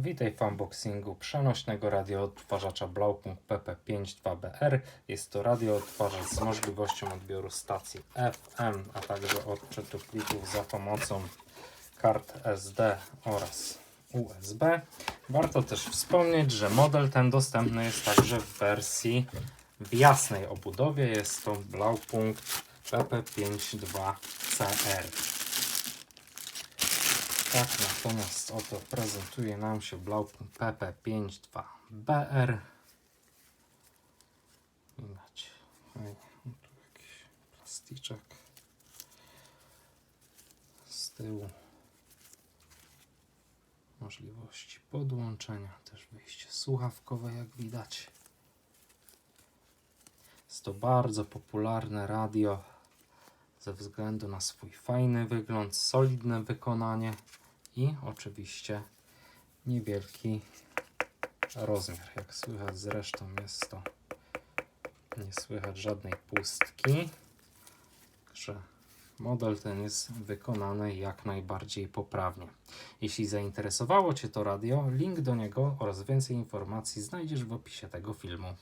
Witaj w unboxingu przenośnego radioodtwarzacza Blaupunkt PP52BR. Jest to radioodtwarzacz z możliwością odbioru stacji FM, a także odczytu plików za pomocą kart SD oraz USB. Warto też wspomnieć, że model ten dostępny jest także w wersji w jasnej obudowie. Jest to Blaupunkt PP52CR. Tak, natomiast oto prezentuje nam się Blaupunkt PP52BR. Widać. Fajnie. No tu jakiś plasticzek z tyłu. Możliwości podłączenia, też wyjście słuchawkowe, jak widać. Jest to bardzo popularne radio ze względu na swój fajny wygląd, solidne wykonanie i oczywiście niewielki rozmiar. Jak słychać zresztą jest to nie słychać żadnej pustki. Także model ten jest wykonany jak najbardziej poprawnie. Jeśli zainteresowało Cię to radio, link do niego oraz więcej informacji znajdziesz w opisie tego filmu.